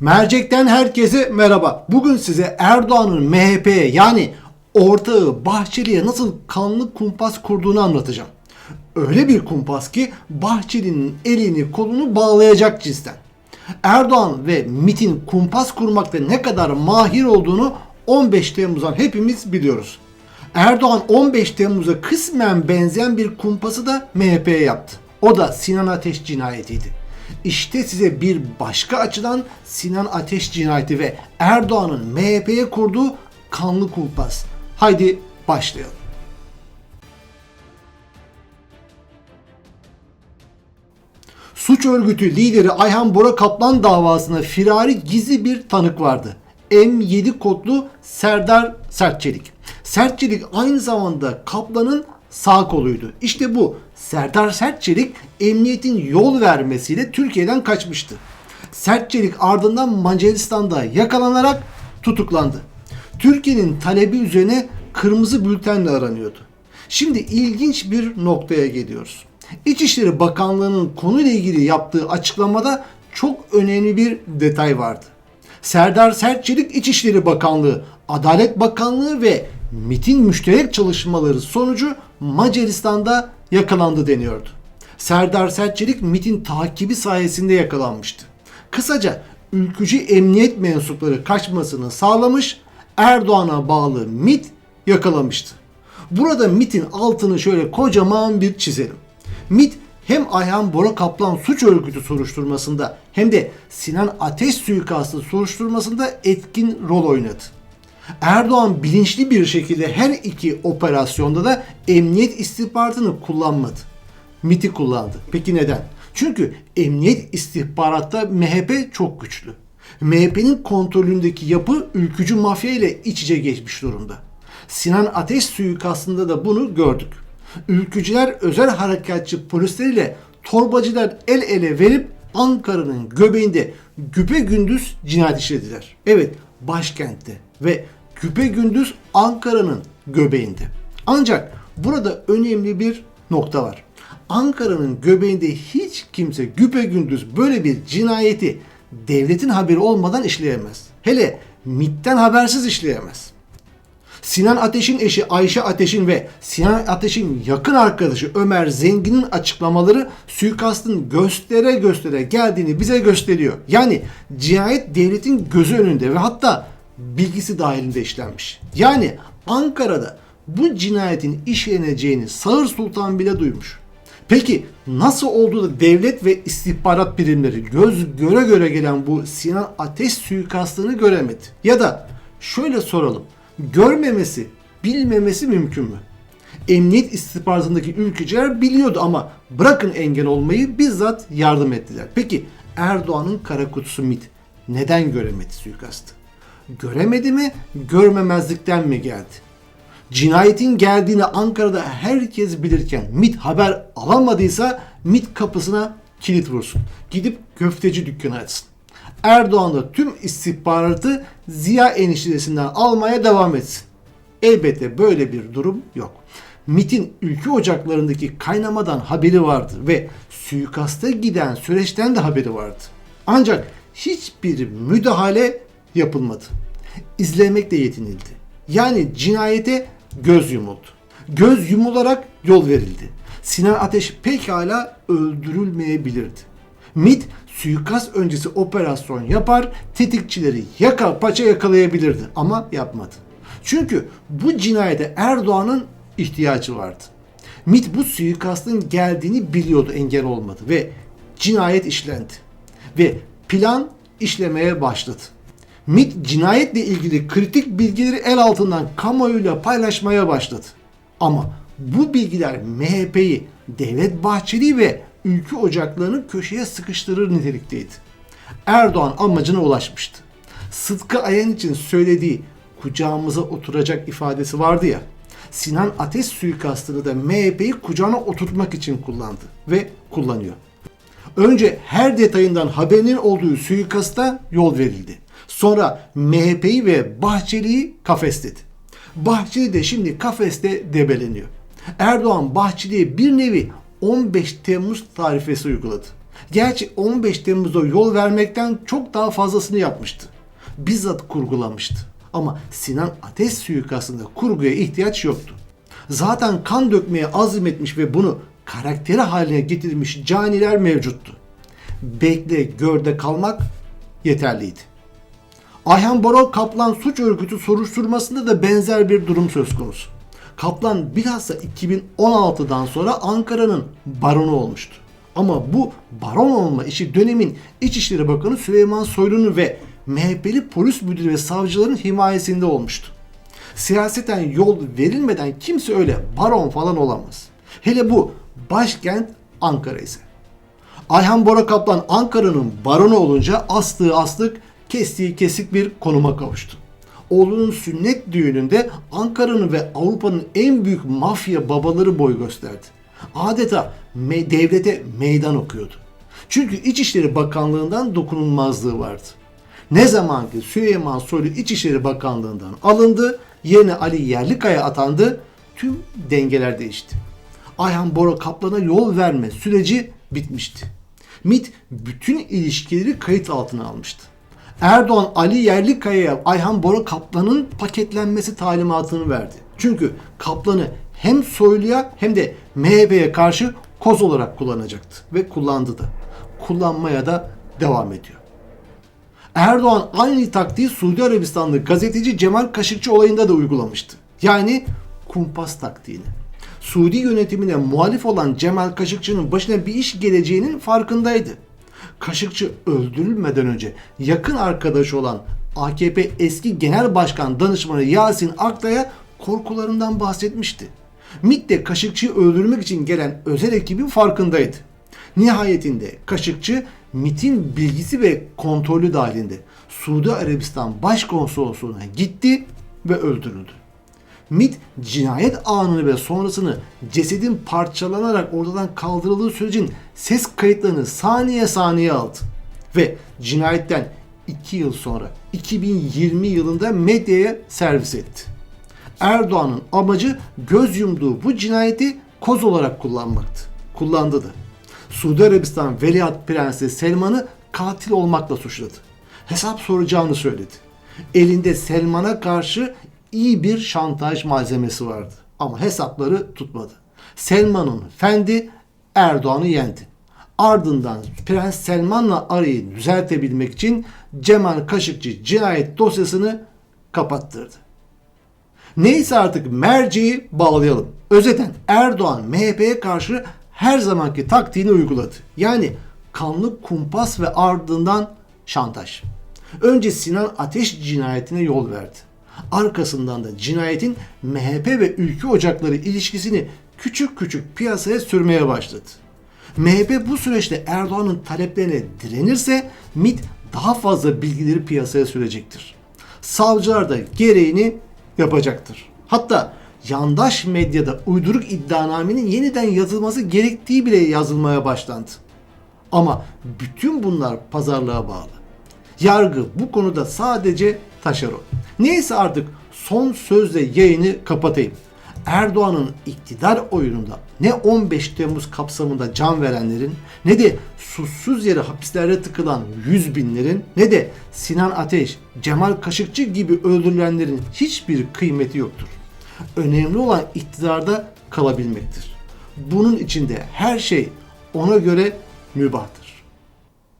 Mercek'ten herkese merhaba. Bugün size Erdoğan'ın MHP'ye yani ortağı Bahçeli'ye nasıl kanlı kumpas kurduğunu anlatacağım. Öyle bir kumpas ki Bahçeli'nin elini kolunu bağlayacak cinsten. Erdoğan ve MIT'in kumpas kurmakta ne kadar mahir olduğunu 15 Temmuz'dan hepimiz biliyoruz. Erdoğan 15 Temmuz'a kısmen benzeyen bir kumpası da MHP'ye yaptı. O da Sinan Ateş cinayetiydi. İşte size bir başka açıdan Sinan Ateş cinayeti ve Erdoğan'ın MHP'ye kurduğu kanlı kumpas. Haydi başlayalım. Suç örgütü lideri Ayhan Bora Kaplan davasına firari gizli bir tanık vardı. M7 kodlu Serdar Sertçelik. Sertçelik aynı zamanda Kaplan'ın sağ koluydu. İşte bu Serdar Sertçelik emniyetin yol vermesiyle Türkiye'den kaçmıştı. Sertçelik ardından Macaristan'da yakalanarak tutuklandı. Türkiye'nin talebi üzerine kırmızı bültenle aranıyordu. Şimdi ilginç bir noktaya geliyoruz. İçişleri Bakanlığı'nın konuyla ilgili yaptığı açıklamada çok önemli bir detay vardı. Serdar Sertçelik İçişleri Bakanlığı, Adalet Bakanlığı ve MIT'in müşterek çalışmaları sonucu Macaristan'da yakalandı deniyordu. Serdar Sertçelik MIT'in takibi sayesinde yakalanmıştı. Kısaca ülkücü emniyet mensupları kaçmasını sağlamış, Erdoğan'a bağlı MIT yakalamıştı. Burada MIT'in altını şöyle kocaman bir çizelim. MIT hem Ayhan Bora Kaplan suç örgütü soruşturmasında hem de Sinan Ateş suikastı soruşturmasında etkin rol oynadı. Erdoğan bilinçli bir şekilde her iki operasyonda da emniyet istihbaratını kullanmadı. MIT'i kullandı. Peki neden? Çünkü emniyet istihbaratta MHP çok güçlü. MHP'nin kontrolündeki yapı ülkücü mafya ile iç içe geçmiş durumda. Sinan Ateş suikastında da bunu gördük. Ülkücüler özel harekatçı polisleriyle torbacılar el ele verip Ankara'nın göbeğinde güpe gündüz cinayet işlediler. Evet başkentte ve güpe gündüz Ankara'nın göbeğinde. Ancak burada önemli bir nokta var. Ankara'nın göbeğinde hiç kimse güpe gündüz böyle bir cinayeti devletin haberi olmadan işleyemez. Hele MIT'ten habersiz işleyemez. Sinan Ateş'in eşi Ayşe Ateş'in ve Sinan Ateş'in yakın arkadaşı Ömer Zengin'in açıklamaları suikastın göstere göstere geldiğini bize gösteriyor. Yani cinayet devletin gözü önünde ve hatta bilgisi dahilinde işlenmiş. Yani Ankara'da bu cinayetin işleneceğini Sağır Sultan bile duymuş. Peki nasıl oldu da devlet ve istihbarat birimleri göz göre göre gelen bu Sinan Ateş suikastını göremedi? Ya da şöyle soralım. Görmemesi, bilmemesi mümkün mü? Emniyet istihbaratındaki ülkücüler biliyordu ama bırakın engel olmayı bizzat yardım ettiler. Peki Erdoğan'ın kara kutusu MIT neden göremedi suikastı? Göremedi mi, görmemezlikten mi geldi? Cinayetin geldiğini Ankara'da herkes bilirken MIT haber alamadıysa MIT kapısına kilit vursun. Gidip köfteci dükkanı açsın. Erdoğan da tüm istihbaratı Ziya eniştesinden almaya devam etsin. Elbette böyle bir durum yok. MIT'in ülke ocaklarındaki kaynamadan haberi vardı ve suikasta giden süreçten de haberi vardı. Ancak hiçbir müdahale yapılmadı. İzlemekle yetinildi. Yani cinayete göz yumuldu. Göz yumularak yol verildi. Sinan Ateş pekala öldürülmeyebilirdi. MIT suikast öncesi operasyon yapar, tetikçileri yaka paça yakalayabilirdi ama yapmadı. Çünkü bu cinayete Erdoğan'ın ihtiyacı vardı. MIT bu suikastın geldiğini biliyordu engel olmadı ve cinayet işlendi. Ve plan işlemeye başladı. MIT cinayetle ilgili kritik bilgileri el altından kamuoyuyla paylaşmaya başladı. Ama bu bilgiler MHP'yi, Devlet Bahçeli ve ülke ocaklarını köşeye sıkıştırır nitelikteydi. Erdoğan amacına ulaşmıştı. Sıtkı Ayan için söylediği kucağımıza oturacak ifadesi vardı ya. Sinan Ateş suikastını da MHP'yi kucağına oturtmak için kullandı ve kullanıyor. Önce her detayından haberinin olduğu suikasta yol verildi. Sonra MHP'yi ve Bahçeli'yi kafesledi. Bahçeli de şimdi kafeste debeleniyor. Erdoğan Bahçeli'ye bir nevi 15 Temmuz tarifesi uyguladı. Gerçi 15 Temmuz'da yol vermekten çok daha fazlasını yapmıştı. Bizzat kurgulamıştı. Ama Sinan Ateş suikastında kurguya ihtiyaç yoktu. Zaten kan dökmeye azmetmiş ve bunu karakteri haline getirmiş caniler mevcuttu. Bekle görde kalmak yeterliydi. Ayhan Bora Kaplan suç örgütü soruşturmasında da benzer bir durum söz konusu. Kaplan bilhassa 2016'dan sonra Ankara'nın baronu olmuştu. Ama bu baron olma işi dönemin İçişleri Bakanı Süleyman Soylu'nun ve MHP'li polis müdürü ve savcıların himayesinde olmuştu. Siyaseten yol verilmeden kimse öyle baron falan olamaz. Hele bu başkent Ankara ise. Ayhan Bora Kaplan Ankara'nın baronu olunca astığı astık, kestiği kesik bir konuma kavuştu. Oğlunun sünnet düğününde Ankara'nın ve Avrupa'nın en büyük mafya babaları boy gösterdi. Adeta me- devlete meydan okuyordu. Çünkü İçişleri Bakanlığı'ndan dokunulmazlığı vardı. Ne zaman ki Süleyman Soylu İçişleri Bakanlığı'ndan alındı, yerine Ali Yerlikaya atandı, tüm dengeler değişti. Ayhan Bora Kaplan'a yol verme süreci bitmişti. MIT bütün ilişkileri kayıt altına almıştı. Erdoğan Ali Yerlikaya'ya Ayhan Bora Kaplan'ın paketlenmesi talimatını verdi. Çünkü Kaplan'ı hem Soylu'ya hem de MHP'ye karşı koz olarak kullanacaktı ve kullandı da. Kullanmaya da devam ediyor. Erdoğan aynı taktiği Suudi Arabistanlı gazeteci Cemal Kaşıkçı olayında da uygulamıştı. Yani kumpas taktiğini. Suudi yönetimine muhalif olan Cemal Kaşıkçı'nın başına bir iş geleceğinin farkındaydı. Kaşıkçı öldürülmeden önce yakın arkadaşı olan AKP eski Genel Başkan Danışmanı Yasin Aktay'a korkularından bahsetmişti. MİT de Kaşıkçı'yı öldürmek için gelen özel ekibin farkındaydı. Nihayetinde Kaşıkçı MİT'in bilgisi ve kontrolü dahilinde Suudi Arabistan Başkonsolosluğu'na gitti ve öldürüldü. MIT cinayet anını ve sonrasını cesedin parçalanarak ortadan kaldırıldığı sürecin ses kayıtlarını saniye saniye aldı. Ve cinayetten 2 yıl sonra 2020 yılında medyaya servis etti. Erdoğan'ın amacı göz yumduğu bu cinayeti koz olarak kullanmaktı. Kullandı da. Suudi Arabistan Veliaht Prensi Selman'ı katil olmakla suçladı. Hesap soracağını söyledi. Elinde Selman'a karşı iyi bir şantaj malzemesi vardı. Ama hesapları tutmadı. Selman'ın fendi Erdoğan'ı yendi. Ardından Prens Selman'la arayı düzeltebilmek için Cemal Kaşıkçı cinayet dosyasını kapattırdı. Neyse artık merceği bağlayalım. Özeten Erdoğan MHP'ye karşı her zamanki taktiğini uyguladı. Yani kanlı kumpas ve ardından şantaj. Önce Sinan Ateş cinayetine yol verdi. Arkasından da cinayetin MHP ve ülke ocakları ilişkisini küçük küçük piyasaya sürmeye başladı. MHP bu süreçte Erdoğan'ın taleplerine direnirse MİT daha fazla bilgileri piyasaya sürecektir. Savcılar da gereğini yapacaktır. Hatta yandaş medyada uyduruk iddianamenin yeniden yazılması gerektiği bile yazılmaya başlandı. Ama bütün bunlar pazarlığa bağlı. Yargı bu konuda sadece taşeron. Neyse artık son sözle yayını kapatayım. Erdoğan'ın iktidar oyununda ne 15 Temmuz kapsamında can verenlerin ne de suçsuz yere hapislerde tıkılan yüz binlerin ne de Sinan Ateş, Cemal Kaşıkçı gibi öldürülenlerin hiçbir kıymeti yoktur. Önemli olan iktidarda kalabilmektir. Bunun içinde her şey ona göre mübahtır.